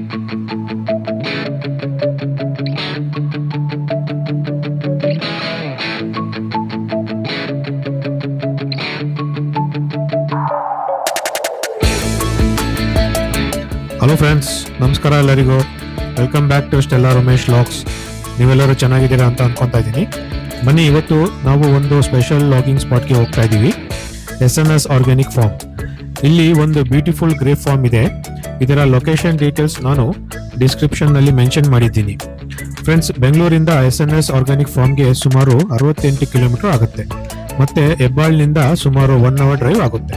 Hello friends ನಮಸ್ಕಾರ ಎಲ್ಲರಿಗೂ. Welcome back to Stella Ramesh logs ನೀವೆಲ್ಲರೂ ಚೆನ್ನಾಗಿದ್ದೀರಾ ಅಂತ ಅನ್ಕೊತಾ ಇದ್ದೀನಿ. ಬನ್ನಿ, ಇವತ್ತು ನಾವು ಒಂದು ಸ್ಪೆಷಲ್ ಲಾಗಿಂಗ್ ಸ್ಪಾಟ್ಗೆ ಹೋಗ್ತಾ ಇದ್ದೀವಿ. S N S organic farm ಇಲ್ಲಿ ಒಂದು ಬ್ಯೂಟಿಫುಲ್ ಗ್ರೇಪ್ ಫಾರ್ಮ್ ಇದೆ. ಇದರ ಲೊಕೇಶನ್ ಡೀಟೇಲ್ಸ್ ನಾನು ಡಿಸ್ಕ್ರಿಪ್ಷನ್ನಲ್ಲಿ ಮೆನ್ಷನ್ ಮಾಡಿದ್ದೀನಿ. ಫ್ರೆಂಡ್ಸ್ ಬೆಂಗಳೂರಿಂದ ಎಸ್ ಎನ್ ಎಸ್ ಆರ್ಗ್ಯಾನಿಕ್ ಫಾರ್ಮ್ಗೆ ಸುಮಾರು ಅರವತ್ತೆಂಟು ಕಿಲೋಮೀಟರ್ ಆಗುತ್ತೆ. ಮತ್ತೆ ಹೆಬ್ಬಾಳ್ನಿಂದ ಸುಮಾರು ಒನ್ ಅವರ್ ಡ್ರೈವ್ ಆಗುತ್ತೆ.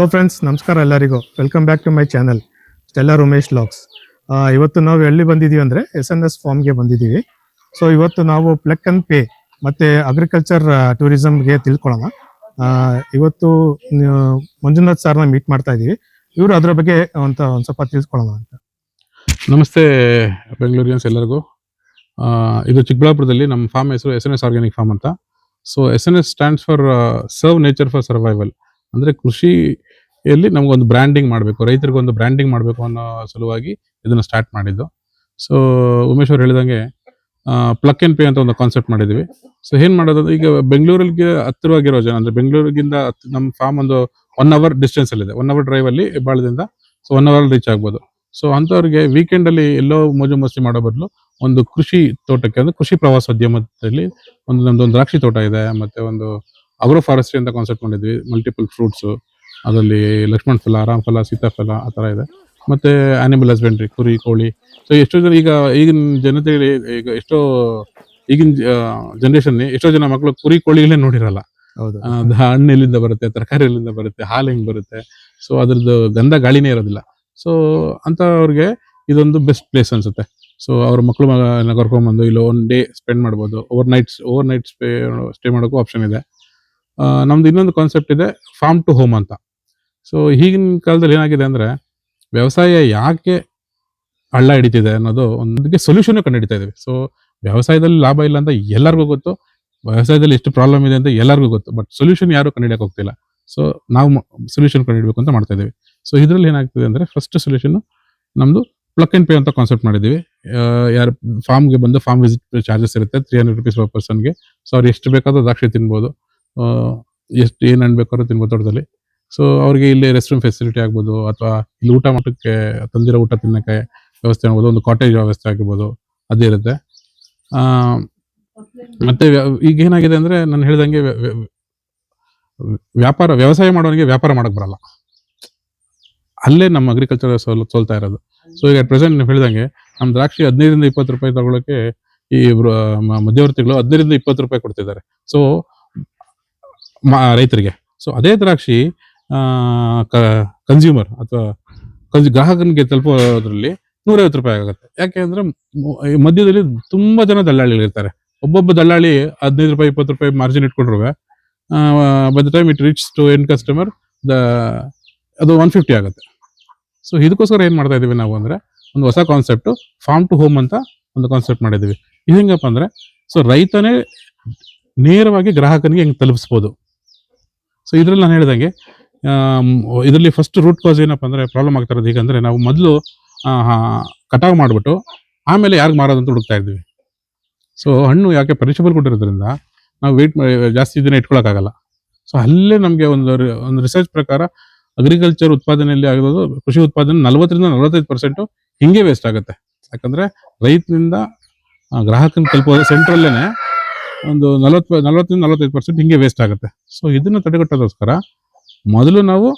ಹಲೋ ಫ್ರೆಂಡ್ಸ್ ನಮಸ್ಕಾರ ಎಲ್ಲರಿಗೂ. Welcome back to my channel Stella Umesh logs ಇವತ್ತು ನಾವು ಎಲ್ಲಿ ಬಂದಿದ್ದೀವಿ ಅಂದರೆ ಎಸ್ ಎನ್ ಎಸ್ ಫಾರ್ಮ್ಗೆ ಬಂದಿದ್ದೀವಿ. ಸೊ ಇವತ್ತು ನಾವು ಪ್ಲಕ್ ಅಂಡ್ ಪೇ ಮತ್ತು ಅಗ್ರಿಕಲ್ಚರ್ ಟೂರಿಸಮ್ಗೆ ತಿಳ್ಕೊಳ್ಳೋಣ. ಇವತ್ತು ಮಂಜುನಾಥ್ ಸರ್ನ ಮೀಟ್ ಮಾಡ್ತಾ ಇದ್ದೀವಿ. ಇವರು ಅದರ ಬಗ್ಗೆ ಅಂತ ಒಂದು ಸ್ವಲ್ಪ ತಿಳ್ಕೊಳ್ಳೋಣ ಅಂತ. ನಮಸ್ತೆ, ಬೆಂಗಳೂರಿಯನ್ಸ್ ಎಲ್ಲರಿಗೂ. ಇದು ಚಿಕ್ಕಬಳ್ಳಾಪುರದಲ್ಲಿ ನಮ್ಮ ಫಾರ್ಮ್ ಹೆಸರು S N S organic farm ಅಂತ. So S N S stands for serve nature for survival ಅಂದ್ರೆ ಕೃಷಿಯಲ್ಲಿ ನಮಗೊಂದು ಬ್ರ್ಯಾಂಡಿಂಗ್ ಮಾಡಬೇಕು, ರೈತರಿಗೊಂದು ಬ್ರ್ಯಾಂಡಿಂಗ್ ಮಾಡಬೇಕು ಅನ್ನೋ ಸಲುವಾಗಿ ಇದನ್ನು ಸ್ಟಾರ್ಟ್ ಮಾಡಿದ್ದು. ಸೊ ಉಮೇಶ್ ಅವ್ರು ಹೇಳಿದಂಗೆ ಪ್ಲಕ್ ಅಂಡ್ ಪೇ ಅಂತ ಒಂದು ಕಾನ್ಸೆಪ್ಟ್ ಮಾಡಿದ್ವಿ ಸೊ ಏನು ಮಾಡೋದು, ಈಗ ಬೆಂಗಳೂರಿಗೆ ಹತ್ತಿರವಾಗಿರೋ ಜನ, ಅಂದ್ರೆ ಬೆಂಗಳೂರಿಗಿಂತ ಹತ್- ನಮ್ಮ ಫಾರ್ಮ್ ಒಂದು ಒನ್ ಅವರ್ ಡಿಸ್ಟೆನ್ಸ್ ಅಲ್ಲಿ ಇದೆ ಒನ್ ಅವರ್ ಡ್ರೈವ್ ಅಲ್ಲಿ ಹೆಬ್ಬಾಳದಿಂದ ಸೊ ಒನ್ ಅವರ್ ರೀಚ್ ಆಗ್ಬೋದು. ಸೊ ಅಂಥವ್ರಿಗೆ ವೀಕೆಂಡ್ ಅಲ್ಲಿ ಎಲ್ಲೋ ಮೋಜು ಮಸ್ತಿ ಮಾಡೋ ಬದಲು ಒಂದು ಕೃಷಿ ತೋಟಕ್ಕೆ, ಅಂದ್ರೆ ಕೃಷಿ ಪ್ರವಾಸೋದ್ಯಮದಲ್ಲಿ ಒಂದು ನಮ್ಮದೊಂದು ಒಂದು ದ್ರಾಕ್ಷಿ ತೋಟ ಇದೆ, ಮತ್ತೆ ಒಂದು ಅಗ್ರೋ ಫಾರೆಸ್ಟ್ರಿ ಅಂತ ಕಾನ್ಸೆಪ್ಟ್ ಮಾಡಿದ್ವಿ ಮಲ್ಟಿಪಲ್ ಫ್ರೂಟ್ಸ್ ಅದರಲ್ಲಿ ಲಕ್ಷ್ಮಣ ಫಲ ಆರಾಮ್ ಫಲ ಸೀತಾಫಲ ಆ ಥರ ಇದೆ. ಮತ್ತೆ ಆನಿಮಲ್ ಹಸ್ಬೆಂಡ್ರಿ ಕುರಿ ಕೋಳಿ. ಸೊ ಎಷ್ಟೋ ಜನ ಈಗ ಈಗಿನ ಜನತೆ ಈಗ ಎಷ್ಟೋ ಈಗಿನ ಜನ್ರೇಷನ್ ಎಷ್ಟೋ ಜನ ಮಕ್ಕಳು ಕುರಿ ಕೋಳಿಗಳೇ ನೋಡಿರಲ್ಲ. ಹೌದು. ಹಣ್ಣು ಎಲ್ಲಿಂದ ಬರುತ್ತೆ ತರಕಾರಿ ಎಲ್ಲಿಂದ ಬರುತ್ತೆ ಹಾಲು ಹೆಂಗೆ ಬರುತ್ತೆ. ಸೊ ಅದ್ರದ್ದು ಗಂಧ ಗಾಳಿನೇ ಇರೋದಿಲ್ಲ. ಸೊ ಅಂತವ್ರಿಗೆ ಇದೊಂದು ಬೆಸ್ಟ್ ಪ್ಲೇಸ್ ಅನ್ಸುತ್ತೆ. ಸೊ ಅವ್ರ ಮಕ್ಕಳು ಮಗ ಕರ್ಕೊಂಡ್ಬಂದು ಇಲ್ಲ ಒನ್ ಡೇ ಸ್ಪೆಂಡ್ ಮಾಡ್ಬೋದು. Over nights over night stay stay ಮಾಡೋಕ್ಕೂ ಆಪ್ಷನ್ ಇದೆ. ನಮ್ಮದು ನಮ್ದು ಇನ್ನೊಂದು ಕಾನ್ಸೆಪ್ಟ್ ಇದೆ ಫಾರ್ಮ್ ಟು ಹೋಮ್ ಅಂತ. ಸೊ ಈಗಿನ ಕಾಲದಲ್ಲಿ ಏನಾಗಿದೆ ಅಂದ್ರೆ ವ್ಯವಸಾಯ ಯಾಕೆ ಹಳ್ಳ ಹಿಡಿತಿದೆ ಅನ್ನೋದು ಒಂದಕ್ಕೆ ಸೊಲ್ಯೂಷನ್ ಕಂಡುಹಿಡಿತಾ ಇದ್ದೀವಿ. ಸೊ ವ್ಯವಸಾಯದಲ್ಲಿ ಲಾಭ ಇಲ್ಲ ಅಂತ ಎಲ್ಲರಿಗೂ ಗೊತ್ತು. ವ್ಯವಸಾಯದಲ್ಲಿ ಎಷ್ಟು ಪ್ರಾಬ್ಲಮ್ ಇದೆ ಅಂತ ಎಲ್ಲರಿಗೂ ಗೊತ್ತು. ಬಟ್ ಸೊಲ್ಯೂಷನ್ ಯಾರು ಕಂಡುಹಿಡಿಯಕ್ಕೆ ಹೋಗ್ತಿಲ್ಲ. ಸೊ ನಾವು ಸೊಲ್ಯೂಷನ್ ಕಂಡುಹಿಡಬೇಕು ಅಂತ ಮಾಡ್ತಾ ಇದ್ದೀವಿ. ಸೊ ಇದರಲ್ಲಿ ಏನಾಗ್ತಿದೆ ಅಂದರೆ ಫಸ್ಟ್ ಸೊಲ್ಯೂಷನ್ ನಮ್ದು ಪ್ಲಕ್ ಆ್ಯಂಡ್ ಪೇ ಅಂತ ಕಾನ್ಸೆಪ್ಟ್ ಮಾಡಿದ್ದೀವಿ. ಯಾರು ಫಾರ್ಮ್ಗೆ ಬಂದು ಫಾರ್ಮ್ ವಿಸಿಟ್ ಚಾರ್ಜಸ್ ಇರುತ್ತೆ. ತ್ರೀ ಹಂಡ್ರೆಡ್ ರುಪೀಸ್ ಪರ್ ಪರ್ಸನ್ಗೆ ಸೊ ಅವ್ರು ಎಷ್ಟು ಬೇಕಾದ್ರೂ ದ್ರಾಕ್ಷಿ ತಿನ್ಬೋದು. ಎಷ್ಟು ಏನು ಹಣ್ಣು ಬೇಕಾದ್ರೂ ತಿನ್ಬೋದು ತೋಟದಲ್ಲಿ. ಸೊ ಅವ್ರಿಗೆ ಇಲ್ಲಿ ರೆಸ್ಟ್ ರೂಮ್ ಫೆಸಿಲಿಟಿ ಆಗ್ಬೋದು ಅಥವಾ ಇಲ್ಲಿ ಊಟ ಮಟ್ಟಕ್ಕೆ ತಂದಿರೋ ಊಟ ತಿನ್ನಕ್ಕೆ ವ್ಯವಸ್ಥೆ ಆಗ್ಬೋದು, ಒಂದು ಕಾಟೇಜ್ ವ್ಯವಸ್ಥೆ ಆಗಿರ್ಬೋದು, ಅದೇ ಇರುತ್ತೆ. ಮತ್ತೆ ಈಗ ಏನಾಗಿದೆ ಅಂದ್ರೆ ನಾನು ಹೇಳ್ದಂಗೆ ವ್ಯ- ವ್ಯ- ವ್ಯಾಪಾರ, ವ್ಯವಸಾಯ ಮಾಡೋನಿಗೆ ವ್ಯಾಪಾರ ಮಾಡಕ್ ಬರಲ್ಲ. ಅಲ್ಲೇ ನಮ್ಮ ಅಗ್ರಿಕಲ್ಚರ್ ಸೋಲ್, ಸೋಲ್ತಾ ಇರೋದು. ಸೊ ಈಗ ಪ್ರೆಸೆಂಟ್ ನೀವು ಹೇಳ್ದಂಗೆ ನಮ್ಮ ದ್ರಾಕ್ಷಿ ಹದಿನೈದರಿಂದ ಇಪ್ಪತ್ತು ರೂಪಾಯಿ ತಗೊಳಕ್ಕೆ ಈ ಮಧ್ಯವರ್ತಿಗಳು ಹದಿನೈದರಿಂದ ಇಪ್ಪತ್ತು ರೂಪಾಯಿ ಕೊಡ್ತಿದ್ದಾರೆ. ಸೊ ರೈತರಿಗೆ. ಸೊ ಅದೇ ದ್ರಾಕ್ಷಿ ಕನ್ಸ್ಯೂಮರ್ ಅಥವಾ ಗ್ರಾಹಕನಿಗೆ ತಲುಪೋದ್ರಲ್ಲಿ ನೂರೈವತ್ತು ರೂಪಾಯಿ ಆಗುತ್ತೆ. ಯಾಕೆ ಅಂದರೆ ಮಧ್ಯದಲ್ಲಿ ತುಂಬಾ ಜನ ದಲ್ಲಾಳಿಗಳಿರ್ತಾರೆ ಒಬ್ಬೊಬ್ಬ ದಲ್ಲಾಳಿ ಹದಿನೈದು ರೂಪಾಯಿ, ಇಪ್ಪತ್ತು ರೂಪಾಯಿ margin ಇಟ್ಕೊಂಡ್ರು by the time it reach to end customer the ಅದು ಒನ್ ಫಿಫ್ಟಿ ಆಗುತ್ತೆ. ಸೊ ಇದಕ್ಕೋಸ್ಕರ ಏನು ಮಾಡ್ತಾ ಇದ್ದೀವಿ ನಾವು ಅಂದ್ರೆ ಒಂದು ಹೊಸ ಕಾನ್ಸೆಪ್ಟು ಫಾರ್ಮ್ ಟು ಹೋಮ್ ಅಂತ ಒಂದು ಕಾನ್ಸೆಪ್ಟ್ ಮಾಡಿದ್ದೀವಿ ಇದು ಹೆಂಗಪ್ಪ ಅಂದ್ರೆ ಸೊ ರೈತನೇ ನೇರವಾಗಿ ಗ್ರಾಹಕನಿಗೆ ಹೆಂಗೆ ತಲುಪಿಸ್ಬೋದು. ಸೊ ಇದರಲ್ಲಿ ನಾನು ಹೇಳ್ದಂಗೆ ಇದರಲ್ಲಿ ಫಸ್ಟ್ ರೂಟ್ ಕಾಸ್ ಏನಪ್ಪ ಅಂದರೆ ಪ್ರಾಬ್ಲಮ್ ಆಗ್ತಾ ಇರೋದು ಹೀಗಂದ್ರೆ ನಾವು ಮೊದಲು ಕಟಾವು ಮಾಡಿಬಿಟ್ಟು ಆಮೇಲೆ ಯಾರಿಗೆ ಮಾರೋದಂತ ಹುಡುಕ್ತಾ ಇದ್ವಿ. ಸೊ ಹಣ್ಣು ಯಾಕೆ ಪರಿಶಬಲ್ ಕೊಟ್ಟಿರೋದ್ರಿಂದ ನಾವು ವೇಟ್ ಜಾಸ್ತಿ ದಿನ ಇಟ್ಕೊಳಕ್ಕಾಗಲ್ಲ. ಸೊ ಅಲ್ಲೇ ನಮಗೆ ಒಂದು ಒಂದು ರಿಸರ್ಚ್ ಪ್ರಕಾರ ಅಗ್ರಿಕಲ್ಚರ್ ಉತ್ಪಾದನೆಯಲ್ಲಿ ಆಗಿರೋದು ಕೃಷಿ ಉತ್ಪಾದನೆ ನಲವತ್ತರಿಂದ ನಲವತ್ತೈದು ಪರ್ಸೆಂಟು ಹಿಂಗೆ ವೇಸ್ಟ್ ಆಗುತ್ತೆ. ಯಾಕಂದರೆ ರೈತನಿಂದ ಗ್ರಾಹಕನ ತಲುಪೋದು ಸೆಂಟ್ರಲ್ಲೇ ಒಂದು ನಲವತ್ತು ನಲವತ್ತರಿಂದ ನಲವತ್ತೈದು ಪರ್ಸೆಂಟ್ ಹಿಂಗೆ ವೇಸ್ಟ್ ಆಗುತ್ತೆ. ಸೊ ಇದನ್ನು ತಡೆಗಟ್ಟೋದಕ್ಕೋಸ್ಕರ ಮೊದಲು ನಾವು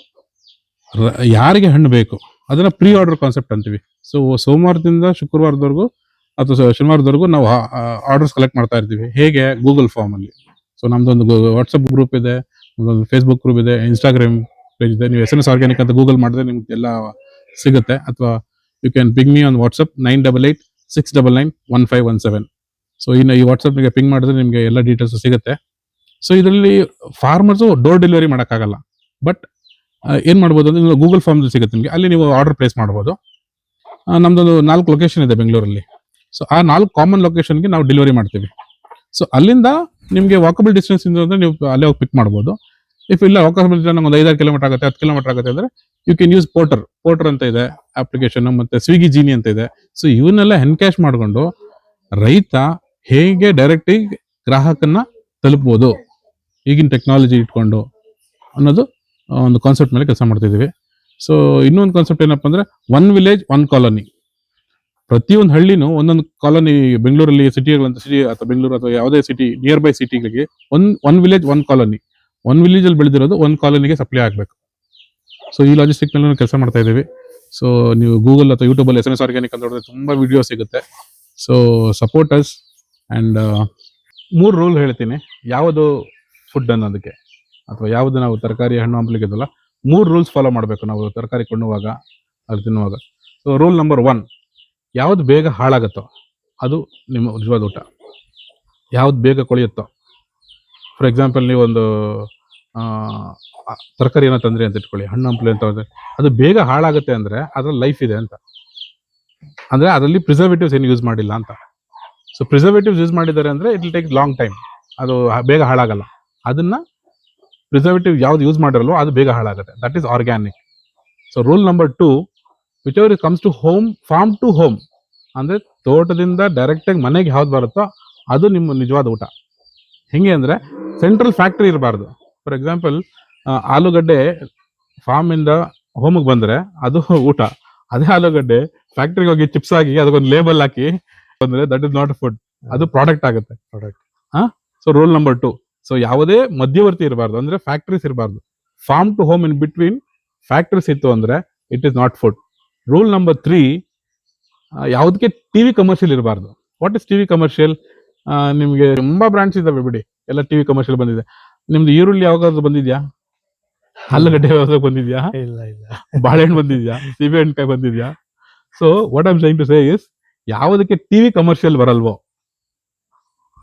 ಯಾರಿಗೆ ಹಣ್ಣು ಬೇಕು ಅದನ್ನ ಪ್ರೀ ಆರ್ಡರ್ ಕಾನ್ಸೆಪ್ಟ್ ಅಂತೀವಿ. ಸೊ ಸೋಮವಾರದಿಂದ ಶುಕ್ರವಾರದವರೆಗೂ ಅಥವಾ ಶನಿವಾರದವರೆಗೂ ನಾವು ಆರ್ಡರ್ಸ್ ಕಲೆಕ್ಟ್ ಮಾಡ್ತಾ ಇರ್ತೀವಿ. ಹೇಗೆ? ಗೂಗಲ್ ಫಾರ್ಮ್ ಅಲ್ಲಿ. ಸೊ ನಮ್ದೊಂದು ವಾಟ್ಸಪ್ ಗ್ರೂಪ್ ಇದೆ ನಮ್ಮದೊಂದು ಫೇಸ್ಬುಕ್ ಗ್ರೂಪ್ ಇದೆ ಇನ್ಸ್ಟಾಗ್ರಾಮ್ ಪೇಜ್ ಇದೆ. ನೀವು ಎಸ್ ಎನ್ ಎಸ್ ಆರ್ಗ್ಯಾನಿಕ್ ಅಂತ ಗೂಗಲ್ ಮಾಡಿದ್ರೆ ನಿಮ್ಗೆ ಎಲ್ಲ ಸಿಗುತ್ತೆ. ಅಥವಾ you can ping me on WhatsApp nine double eight six double nine one five one seven so ಇನ್ನು ಈ ವಾಟ್ಸಪ್ಗೆ ಪಿಂಗ್ ಮಾಡಿದ್ರೆ ನಿಮಗೆ ಎಲ್ಲ ಡೀಟೇಲ್ಸ್ ಸಿಗುತ್ತೆ. ಸೊ ಇದರಲ್ಲಿ ಫಾರ್ಮರ್ಸು ಡೋರ್ ಡೆಲಿವರಿ ಮಾಡೋಕ್ಕಾಗಲ್ಲ. ಬಟ್ ಏನು ಮಾಡ್ಬೋದು ಅಂದ್ರೆ ಗೂಗಲ್ ಫಾರ್ಮ್ ಸಿಗುತ್ತೆ ನಿಮಗೆ. ಅಲ್ಲಿ ನೀವು ಆರ್ಡರ್ ಪ್ಲೇಸ್ ಮಾಡ್ಬೋದು. ನಮ್ಮದೊಂದು ನಾಲ್ಕು ಲೊಕೇಶನ್ ಇದೆ ಬೆಂಗಳೂರಲ್ಲಿ. ಸೊ ಆ ನಾಲ್ಕು ಕಾಮನ್ ಲೊಕೇಶನ್ಗೆ ನಾವು ಡೆಲಿವರಿ ಮಾಡ್ತೀವಿ. ಸೊ ಅಲ್ಲಿಂದ ನಿಮಗೆ ವಾಕಬಲ್ ಡಿಸ್ಟೆನ್ಸ್ ಇಂದ ಅಂದರೆ ನೀವು ಅಲ್ಲೇ ಹೋಗಿ ಪಿಕ್ ಮಾಡ್ಬೋದು. ಇಫ್ ಇಲ್ಲ ವಾಕಬಲ್ ನಂಗೆ ಒಂದು ಐದಾರು ಕಿಲೋಮೀಟರ್ ಆಗುತ್ತೆ, ಹತ್ತು ಕಿಲೋಮೀಟರ್ ಆಗುತ್ತೆ ಅಂದರೆ you can use Porter Porter ಅಂತ ಇದೆ ಅಪ್ಲಿಕೇಶನ್ ಮತ್ತೆ ಸ್ವಿಗ್ಗಿ ಜೀನಿ ಅಂತ ಇದೆ. ಸೊ ಇವನ್ನೆಲ್ಲ ಎನ್ಕ್ಯಾಶ್ ಮಾಡಿಕೊಂಡು ರೈತ ಹೇಗೆ ಡೈರೆಕ್ಟಾಗಿ ಗ್ರಾಹಕನ್ನ ತಲುಪ್ಬೋದು? ಈಗಿನ ಟೆಕ್ನಾಲಜಿ ಇಟ್ಕೊಂಡು ಅನ್ನೋದು ಒಂದು ಕಾನ್ಸೆಪ್ಟ್ ಮೇಲೆ ಕೆಲಸ ಮಾಡ್ತಿದ್ದೀವಿ. ಸೊ ಇನ್ನೊಂದು ಕಾನ್ಸೆಪ್ಟ್ ಏನಪ್ಪ ಅಂದರೆ ಒನ್ ವಿಲೇಜ್ ಒನ್ ಕಾಲೋನಿ ಪ್ರತಿಯೊಂದು ಹಳ್ಳಿನೂ ಒಂದೊಂದು ಕಾಲೋನಿ ಬೆಂಗಳೂರಲ್ಲಿ ಸಿಟಿಗಳಂತ ಸಿಟಿ ಅಥವಾ ಬೆಂಗಳೂರು ಅಥವಾ ಯಾವುದೇ city near by ಸಿಟಿಗಳಿಗೆ one one village one colony one ವಿಲೇಜಲ್ಲಿ ಬೆಳೆದಿರೋದು ಒಂದು ಕಾಲೋನಿಗೆ ಸಪ್ಲೈ ಆಗಬೇಕು. ಸೊ ಈ ಲಾಜಿಸ್ಟಿಕ್ ಮೇಲೆ ಕೆಲಸ ಮಾಡ್ತಾ ಇದ್ದೀವಿ. ಸೊ ನೀವು ಗೂಗಲ್ ಅಥವಾ ಯೂಟ್ಯೂಬಲ್ಲಿ ಎಸ್ ಎನ್ ಎಸ್ ಆರ್ಗ್ಯಾನಿಕ್ ಅಂತ ನೋಡಿದ್ರೆ ತುಂಬ ವಿಡಿಯೋ ಸಿಗುತ್ತೆ. ಸೊ ಸಪೋರ್ಟ್ ಆ್ಯಂಡ್ ಮೂರು ರೂಲ್ ಹೇಳ್ತೀನಿ. ಯಾವುದು ಫುಡ್ ಅನ್ನೋದಕ್ಕೆ? ಅಥವಾ ಯಾವುದು ನಾವು ತರಕಾರಿ ಹಣ್ಣು ಹಂಪಲಿಗೆ ಇದಲ್ಲ ಮೂರು ರೂಲ್ಸ್ ಫಾಲೋ ಮಾಡಬೇಕು ನಾವು ತರಕಾರಿ ಕೊಳ್ಳುವಾಗ ಅಲ್ಲಿ ತಿನ್ನುವಾಗ. ಸೊ ರೂಲ್ ನಂಬರ್ ಒನ್ ಯಾವ್ದು ಬೇಗ ಹಾಳಾಗುತ್ತೋ, ಅದು ನಿಮ್ಮ ನಿಜವಾದ ಊಟ. ಯಾವ್ದು ಬೇಗ ಕೊಳೆಯುತ್ತೋ. ಫಾರ್ ಎಕ್ಸಾಂಪಲ್ ನೀವೊಂದು ತರಕಾರಿ ಏನೋ ತಂದ್ರಿ ಅಂತ ಇಟ್ಕೊಳ್ಳಿ, ಹಣ್ಣು ಹಂಪಲು ಅಂತ ಅದು ಬೇಗ ಹಾಳಾಗುತ್ತೆ ಅಂದರೆ ಅದರ ಲೈಫ್ ಇದೆ ಅಂತ. ಅಂದರೆ ಅದರಲ್ಲಿ ಪ್ರಿಸರ್ವೇಟಿವ್ಸ್ ಏನು ಯೂಸ್ ಮಾಡಿಲ್ಲ ಅಂತ. ಸೊ ಪ್ರಿಸರ್ವೇಟಿವ್ಸ್ ಯೂಸ್ ಮಾಡಿದ್ದಾರೆ ಅಂದರೆ it will take long time ಅದು ಬೇಗ ಹಾಳಾಗಲ್ಲ. ಅದನ್ನ ಪ್ರಿಸರ್ವೇಟಿವ್ ಯಾವ್ದು ಯೂಸ್ ಮಾಡಿರಲ್ವೋ ಅದು ಬೇಗ ಹಾಳಾಗುತ್ತೆ. That is organic so rule number two whichever comes to home farm to home ಅಂದರೆ ತೋಟದಿಂದ ಡೈರೆಕ್ಟಾಗಿ ಮನೆಗೆ ಯಾವ್ದು ಬರುತ್ತೋ ಅದು ನಿಮ್ಮ ನಿಜವಾದ ಊಟ. ಹೆಂಗೆ ಅಂದರೆ ಸೆಂಟ್ರಲ್ ಫ್ಯಾಕ್ಟ್ರಿ ಇರಬಾರ್ದು. ಫಾರ್ ಎಕ್ಸಾಂಪಲ್ ಆಲೂಗಡ್ಡೆ ಫಾರ್ಮಿಂದ ಹೋಮಿಗೆ ಬಂದ್ರೆ ಅದು ಊಟ. ಅದೇ ಆಲೂಗಡ್ಡೆ ಫ್ಯಾಕ್ಟ್ರಿಗೆ ಹೋಗಿ ಚಿಪ್ಸ್ ಹಾಕಿ ಅದಕ್ಕೊಂದು ಲೇಬಲ್ ಹಾಕಿ ಬಂದರೆ ದಟ್ ಇಸ್ ನಾಟ್ ಫುಡ್ ಅದು ಪ್ರಾಡಕ್ಟ್ ಆಗುತ್ತೆ. ಪ್ರಾಡಕ್ಟ್ ಹಾಂ? So rule number two so ಯಾವುದೇ ಮಧ್ಯವರ್ತಿ ಇರಬಾರ್ದು ಅಂದ್ರೆ ಫ್ಯಾಕ್ಟ್ರೀಸ್ ಇರಬಾರ್ದು. Farm to home in between factories ಇತ್ತು ಅಂದ್ರೆ it is not food rule number three ಯಾವುದಕ್ಕೆ ಟಿವಿ ಕಮರ್ಷಿಯಲ್ ಇರಬಾರ್ದು. ವಾಟ್ ಇಸ್ ಟಿವಿ ಕಮರ್ಷಿಯಲ್ ನಿಮಗೆ ತುಂಬಾ ಬ್ರಾಂಡ್ಸ್ ಇದಾವೆ ಬಿಡಿ. ಎಲ್ಲ ಟಿವಿ ಕಮರ್ಷಿಯಲ್ ಬಂದಿದೆ. ನಿಮ್ದು ಈರುಳ್ಳಿ ಯಾವಾಗಾದ್ರೂ ಬಂದಿದ್ಯಾ? ಆಲೂಗಡ್ಡೆ ಯಾವಾಗ ಬಂದಿದ್ಯಾ? ಇಲ್ಲ ಇಲ್ಲ. ಬಾಳೆಹಣ್ಣು ಬಂದಿದ್ಯಾ? ಸೀಬೆ ಹಣ್ಣುಕಾಯಿ ಬಂದಿದ್ಯಾ? So what I'm sign to say is ಯಾವುದಕ್ಕೆ ಟಿವಿ ಕಮರ್ಷಿಯಲ್ ಬರಲ್ವೋ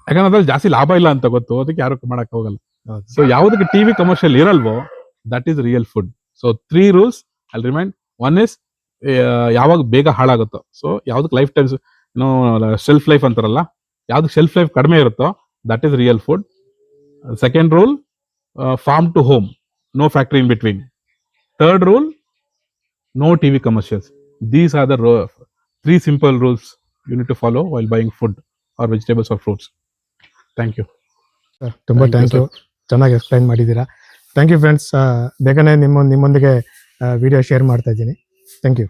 ಯಾಕಂದ್ರೆ ಅದ್ರಲ್ಲಿ ಜಾಸ್ತಿ ಲಾಭ ಇಲ್ಲ ಅಂತ ಗೊತ್ತು. ಅದಕ್ಕೆ ಯಾರು ಮಾಡಕ್ ಹೋಗಲ್ಲ. ಸೊ ಯಾವುದಕ್ಕೆ TV commercial ಇರಲ್ವೋ that is real food so three rules I remind one is ಯಾವಾಗ ಬೇಗ ಹಾಳಾಗುತ್ತೋ. ಸೊ ಯಾವ್ದಕ್ಕೆ ಲೈಫ್ ಟೈಮ್ಸ್ ಏನೋ ಶೆಲ್ಫ್ ಲೈಫ್ ಅಂತಾರಲ್ಲ ಯಾವ್ದಕ್ಕೆ ಶೆಲ್ಫ್ ಲೈಫ್ ಕಡಿಮೆ ಇರುತ್ತೋ that is real food second rule farm to home no factory in between third rule no TV commercials these are the three simple rules you need to follow while buying food or vegetables or or fruits. You. Sir ತುಂಬಾ thank you ಚೆನ್ನಾಗಿ explain ಮಾಡಿದ್ದೀರಾ. Thank you friends ಬೇಗನೆ ನಿಮ್ಮ ನಿಮ್ಮೊಂದಿಗೆ video share ಮಾಡ್ತಾ ಇದ್ದೀನಿ. Thank you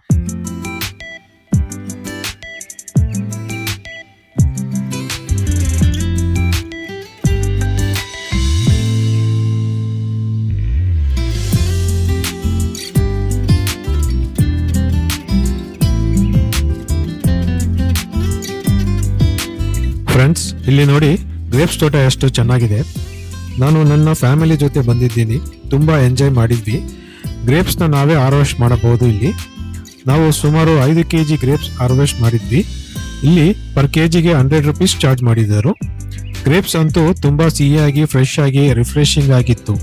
friends ಇಲ್ಲಿ ನೋಡಿ ಗ್ರೇಪ್ಸ್ ತೋಟ ಎಷ್ಟು ಚೆನ್ನಾಗಿದೆ. ನಾನು ನನ್ನ ಫ್ಯಾಮಿಲಿ ಜೊತೆ ಬಂದಿದ್ದೀನಿ. ತುಂಬ ಎಂಜಾಯ್ ಮಾಡಿದ್ವಿ. ಗ್ರೇಪ್ಸ್ನ ನಾವೇ ಹಾರ್ವೆಸ್ಟ್ ಮಾಡಬಹುದು ಇಲ್ಲಿ. ನಾವು ಸುಮಾರು ಐದು ಕೆ ಜಿ ಗ್ರೇಪ್ಸ್ ಹಾರ್ವೆಸ್ಟ್ ಮಾಡಿದ್ವಿ. ಇಲ್ಲಿ ಪರ್ ಕೆ ಜಿಗೆ ಹಂಡ್ರೆಡ್ ರುಪೀಸ್ ಚಾರ್ಜ್ ಮಾಡಿದರು. ಗ್ರೇಪ್ಸ್ ಅಂತೂ ತುಂಬ ಸಿಹಿಯಾಗಿ ಫ್ರೆಶ್ ಆಗಿ ರಿಫ್ರೆಶಿಂಗ್ ಆಗಿತ್ತು.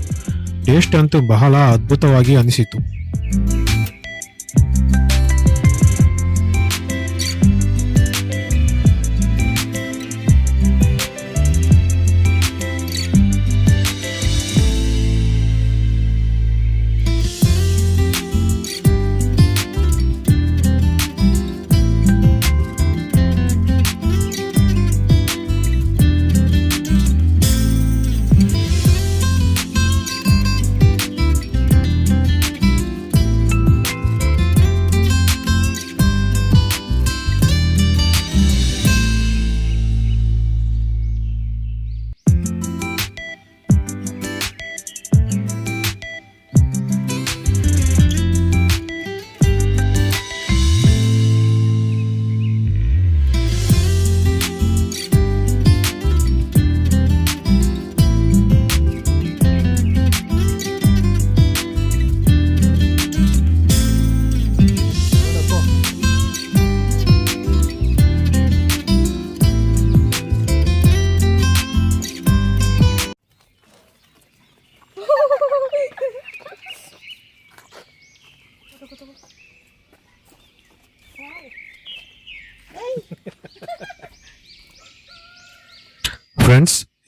ಟೇಸ್ಟ್ ಅಂತೂ ಬಹಳ ಅದ್ಭುತವಾಗಿ ಅನಿಸಿತು.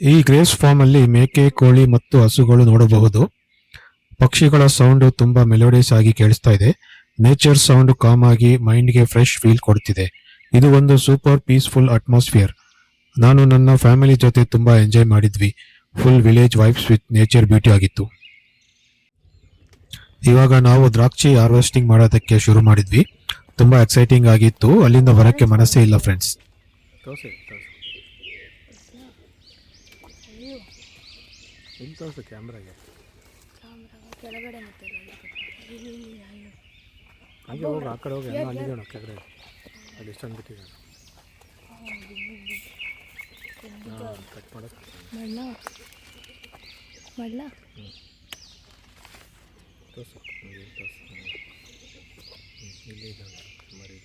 ಈ ಗ್ರೇಸ್ ಫಾರ್ಮ್ ಅಲ್ಲಿ ಮೇಕೆ, ಕೋಳಿ ಮತ್ತು ಹಸುಗಳು ನೋಡಬಹುದು. ಪಕ್ಷಿಗಳ ಸೌಂಡ್ ತುಂಬಾ ಮೆಲೋಡಿಯಸ್ ಆಗಿ ಕೇಳಿಸ್ತಾ ಇದೆ. ನೇಚರ್ ಸೌಂಡ್ ಕಾಮ್ ಆಗಿ ಮೈಂಡ್ಗೆ ಫ್ರೆಶ್ ಫೀಲ್ ಕೊಡ್ತಿದೆ. ಇದು ಒಂದು ಸೂಪರ್ ಪೀಸ್ಫುಲ್ ಅಟ್ಮಾಸ್ಫಿಯರ್ ನಾನು ನನ್ನ ಫ್ಯಾಮಿಲಿ ಜೊತೆ ತುಂಬಾ ಎಂಜಾಯ್ ಮಾಡಿದ್ವಿ. Full village vibes with nature beauty ಆಗಿತ್ತು. ಇವಾಗ ನಾವು ದ್ರಾಕ್ಷಿ ಹಾರ್ವೆಸ್ಟಿಂಗ್ ಮಾಡೋದಕ್ಕೆ ಶುರು ಮಾಡಿದ್ವಿ. ತುಂಬಾ ಎಕ್ಸೈಟಿಂಗ್ ಆಗಿತ್ತು. ಅಲ್ಲಿಂದ ಬರಕ್ಕೆ ಮನಸ್ಸೇ ಇಲ್ಲ ಫ್ರೆಂಡ್ಸ್ ತೋರ್ಸಿ ತೋರಿಸ್ತು ಕ್ಯಾಮ್ರಾಗೆ? ಕೆಳಗಡೆ ಮತ್ತೆ ಅಲ್ಲಿ. ಹಂಗೆ ಹೋಗಿ ಆ ಕಡೆ ಹೋಗಿ ಏನೋ ಅಲ್ಲಿದೆ ಕೆಳಗಡೆ ಅಲ್ಲಿ ಎಷ್ಟೊಂದು ಬಿಟ್ಟಿದ್ದಾನೆ ಹಾಂ ಕಟ್ ಮಾಡೋದು ಮಣ್ಣ. ಮಣ್ಣ. ತೋರ್ಸು ಹಂಗೆ ತೋರ್ಸು ಇಲ್ಲಿ ಮರಿ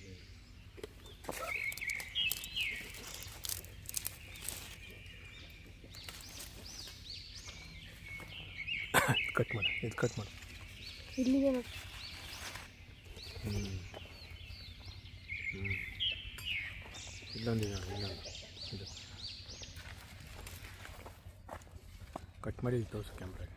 ಕಟ್ ಮಾಡು ಇದು ಕಟ್ ಮಾಡು. ಇಲ್ಲಿದೆ ಹ್ಞೂ ಹ್ಞೂ ಇಲ್ಲೊಂದಿದೆ ನೋಡಿ ಇಲ್ಲೊಂದು. ಇದು. ಕಟ್ ಮಾಡಿ ಇದು ತೋರಿಸು ಕ್ಯಾಮ್ರಾಗೆ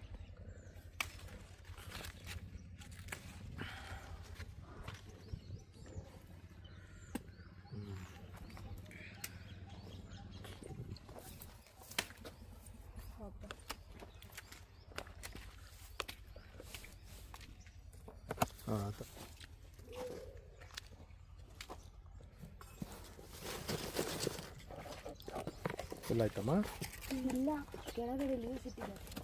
ಹಾಂ ಆಯ್ತು ಫುಲ್ ಆಯ್ತಮ್ಮ ಇಲ್ಲ ಕೆಳಗಡೆ ಲೀವ್ಸ್ ಇಟ್ಟಿದ್ದಾರೆ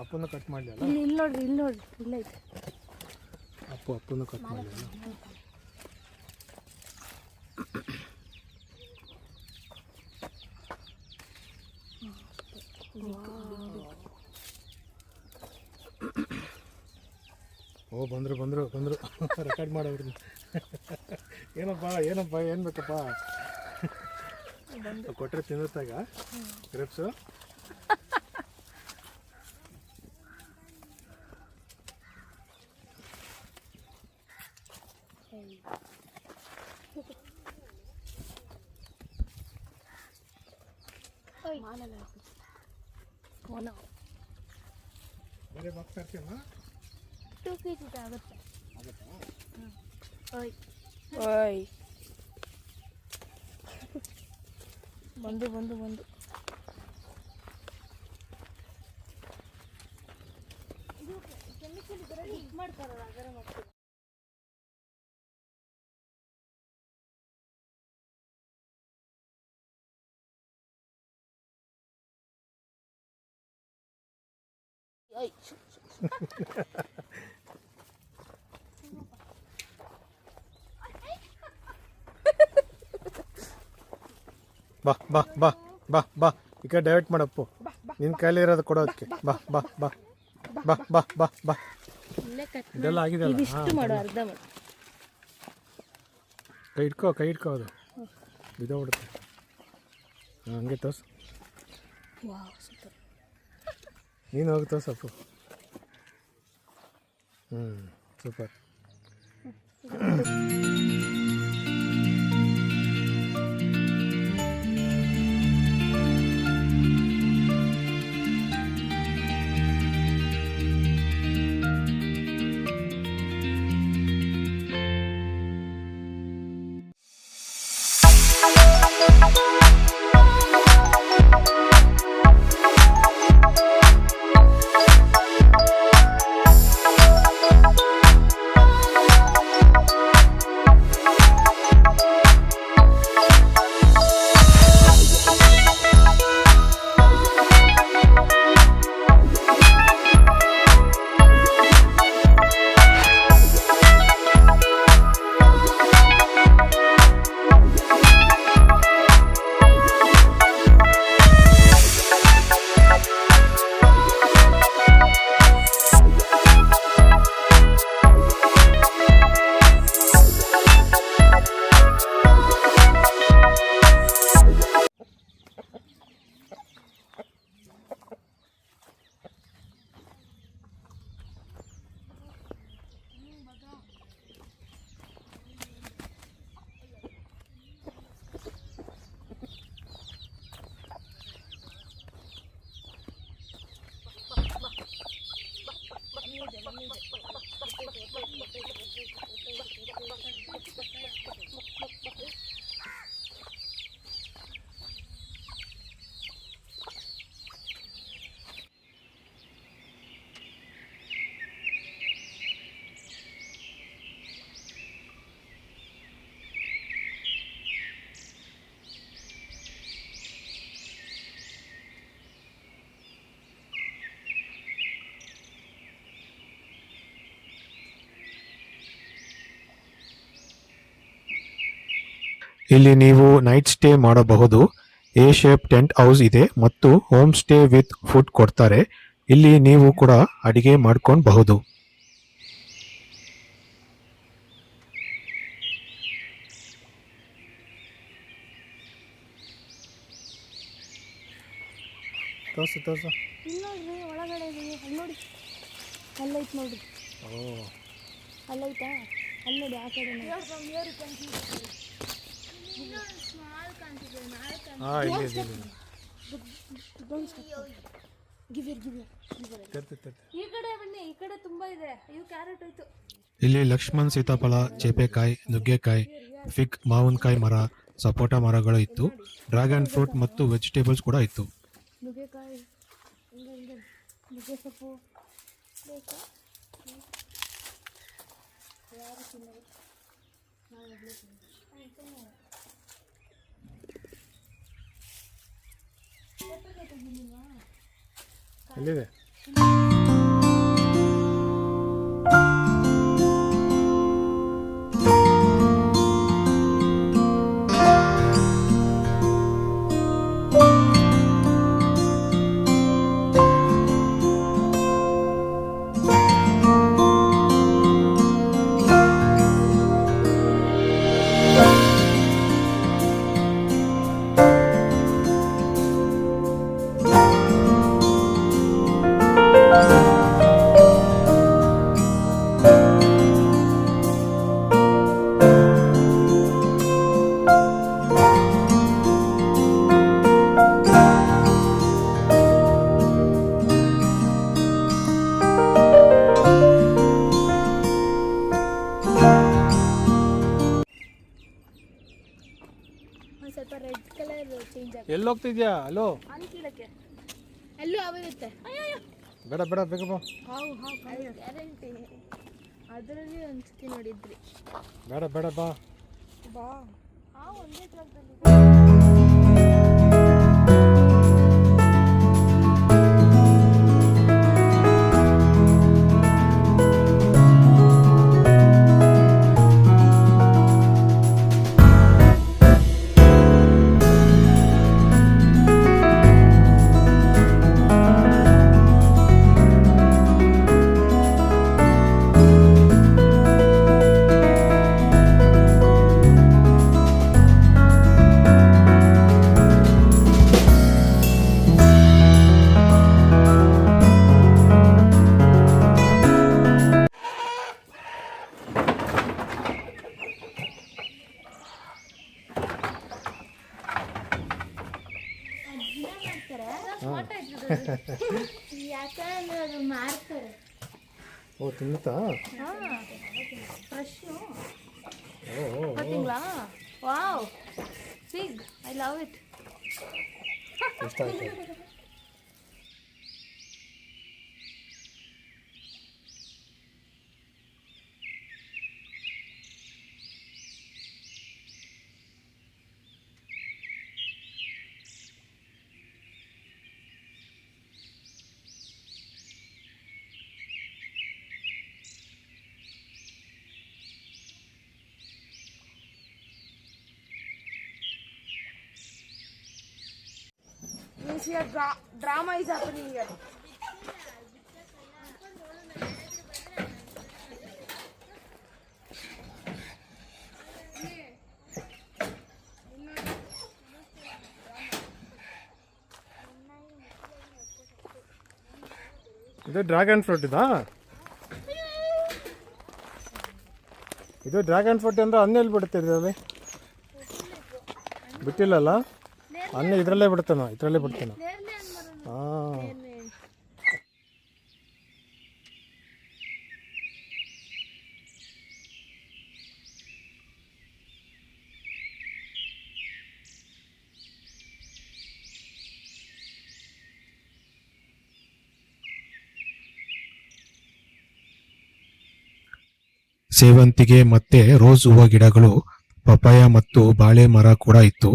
ಅಪ್ಪನ ಕಟ್ ಮಾಡಲಿಲ್ಲ ಇಲ್ಲಿ ಇಲ್ಲಿ ನೋಡ್ರಿ ಇಲ್ಲಿ ನೋಡ್ರಿ ಇಲ್ಲ ಐತೆ. ಅಪ್ಪು ಅಪ್ಪನ ಕಟ್ ಮಾಡಲಿಲ್ಲ ಓ ಬಂದರು ಬಂದರು ಬಂದರು. ರೆಕಾರ್ಡ್ ಮಾಡೋರು ಏನಪ್ಪ ಏನಪ್ಪ ಏನು ಬೇಕಪ್ಪ? ಕೊಟ್ಟರೆ ತಿನ್ನುತ್ತಾಗ? ಗ್ರೇಪ್ಸು ಒನ ಬೇರೆ ಬಾಕ್ಸ್ ತರ್ತೀಯಮ್ಮ ಟೂ ಕೆ ಜಿ ಆಗುತ್ತೆ. ಓಯ್. ಓಯ್. ಬಂದು ಬಂದು ಬಂದು. ಮಾಡ್ತಾರಲ್ಲ ಅದರ ಮತ್ತೆ ಬಾ ಬಾ ಬಾ ಬಾ ಬಾ ಈ ಕಡೆ ಡೈವರ್ಟ್ ಮಾಡಪ್ಪು ನಿನ್ನ ಕೈಲಿ ಇರೋದು ಕೊಡೋದಕ್ಕೆ ಬಾ ಬಾ ಬಾ ಬಾ ಬಾ. ಬಾ ಬಾ ಇದೆಲ್ಲ ಆಗಿದೆ ಇದಿಷ್ಟು ಮಾಡು ಅರ್ಧ ಮಾಡು. ಕೈ ಇಟ್ಕೋ ಕೈ ಇಟ್ಕೋ ಅದು. ಬಿದ್ದೋಗ್ಬಿಡುತ್ತೆ. ಹಂಗೆ ತೋರ್ಸು. ಸೂಪರ್. ನೀನು ಹೋಗಿ ಸ್ವಲ್ಪ ಹ್ಞೂ ಸೂಪರ್. ಇಲ್ಲಿ ನೀವು ನೈಟ್ ಸ್ಟೇ ಮಾಡಬಹುದು. ಎ ಶೇಪ್ ಟೆಂಟ್ ಹೌಸ್ ಇದೆ ಮತ್ತು ಹೋಮ್ ಸ್ಟೇ ವಿತ್ ಫುಡ್ ಕೊಡ್ತಾರೆ. ಇಲ್ಲಿ ನೀವು ಕೂಡ ಅಡಿಗೆ ಮಾಡ್ಕೊಳ್ಬಹುದು. ತೋರ್ಸು ತೋರ್ಸು. ಇಲ್ಲಿ ನೋಡ್ರಿ ಒಳಗಡೆ ಅಲ್ಲಿ ನೋಡಿ. ಅಲ್ಲೈತ್ ನೋಡ್ರಿ. ಓ. ಅಲ್ಲೈತಾ ಅಲ್ಲಿ ನೋಡಿ ಆ ಕಡೆ ಹಾಂ ಇಲ್ಲಿ ಇದೆ, ಇಲ್ಲಿ ಇದೆ. ಗಿವಿರ್ ಗಿವಿರ್ ತರ್ತಿ ತರ್ತಿ ಈ ಕಡೆ ಬನ್ನಿ ಈ ಕಡೆ ತುಂಬಾ ಇದೆ. ಇದು ಕ್ಯಾರೆಟ್ ಹೋಯ್ತು. ಇಲ್ಲಿ ಲಕ್ಷ್ಮಣ್ ಸೀತಾಫಲ ಚೇಪೆಕಾಯಿ ನುಗ್ಗೆಕಾಯಿ ಫಿಗ್ ಮಾವಿನಕಾಯಿ ಮರ ಸಪೋಟ ಮರಗಳು ಇತ್ತು. ಡ್ರ್ಯಾಗನ್ ಫ್ರೂಟ್ ಮತ್ತು ವೆಜಿಟೇಬಲ್ಸ್ ಕೂಡ ಇತ್ತು. ನುಗ್ಗೆಕಾಯಿ ಹಿಂಗೆ ಹಿಂಗೆ. ನುಗ್ಗೆ ಸೊಪ್ಪು. ಬೇಕಾ? ಯಾರು ತಿನ್ನೋದು? ನಾವು ಒಬ್ಳೆ ತಿನ್ನೋದು. ಎಲ್ಲಿದೆ ಚೇಂಜ್ ಅಲೋ ಎಲ್ಲಿ ಹೋಗ್ತಿದ್ಯಾ? ಅಲೋ. ಅಲ್ಲಿ ಕೀಳಕ್ಕೆ. ಅಲ್ಲೂ ಅವಿರುತ್ತೆ. ಬೇಡ ಬೇಡ ಬೇಗ ಬಾ. ಹಾವು ಹಾವು ಗ್ಯಾರಂಟಿ. ಅದರಲ್ಲಿ ಒಂದ್ಸತಿ ನೋಡಿದ್ರಿ ಬೇಡ ಬೇಡ ಬಾ. ಬಾ. ಹಾವು ಒಂದೇ ಜಾಗದಲ್ಲಿ means a dra- drama is happening here. ಇದು ಡ್ರ್ಯಾಗನ್ ಫ್ರೂಟ್ ಇದಾ? ಇದು ಡ್ರ್ಯಾಗನ್ ಫ್ರೂಟ್ ಅಂದ್ರೆ ಹಣ್ಣು ಎಲ್ಲಿ ಬಿಡುತ್ತೆ ಬಿಟ್ಟಿಲ್ಲಲ್ಲ? ಹಣ್ಣು ಇದರಲ್ಲೇ ಬಿಡ್ತಾನ ಇದರಲ್ಲೇ ಬಿಡ್ತಾನ? ಸೇವಂತಿಗೆ ಮತ್ತೆ ರೋಸ್ ಹೂವ ಗಿಡಗಳು ಪಪಾಯ ಮತ್ತು ಬಾಳೆ ಮರ ಕೂಡ ಇತ್ತು.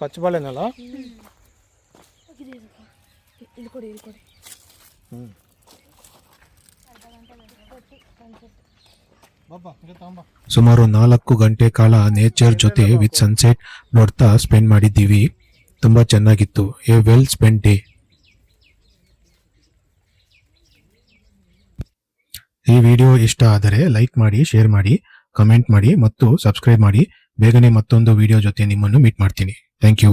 ಪಚ್ಚಬಾಳೆನಲ್ಲ ಇಲ್ಲಿ ಕೊಡಿ ಇಲ್ಲಿ ಕೊಡಿ ಹ್ಞೂ ಬಾಬಾ ಹಿಂಗೆ ಸುಮಾರು ನಾಲ್ಕು ಗಂಟೆ ಕಾಲ ನೇಚರ್ ಜೊತೆ ವಿತ್ ಸನ್ಸೆಟ್ ನೋಡ್ತಾ ಸ್ಪೆಂಡ್ ಮಾಡಿದ್ದೀವಿ. ತುಂಬ ಚೆನ್ನಾಗಿತ್ತು. ಎ ವೆಲ್ ಸ್ಪೆಂಡ್ ಡೇ ಈ ವಿಡಿಯೋ ಇಷ್ಟ ಆದರೆ ಲೈಕ್ ಮಾಡಿ ಶೇರ್ ಮಾಡಿ ಕಮೆಂಟ್ ಮಾಡಿ ಮತ್ತು ಸಬ್ಸ್ಕ್ರೈಬ್ ಮಾಡಿ. ಬೇಗನೆ ಮತ್ತೊಂದು ವಿಡಿಯೋ ಜೊತೆ ನಿಮ್ಮನ್ನು ಮೀಟ್ ಮಾಡ್ತೀನಿ. Thank you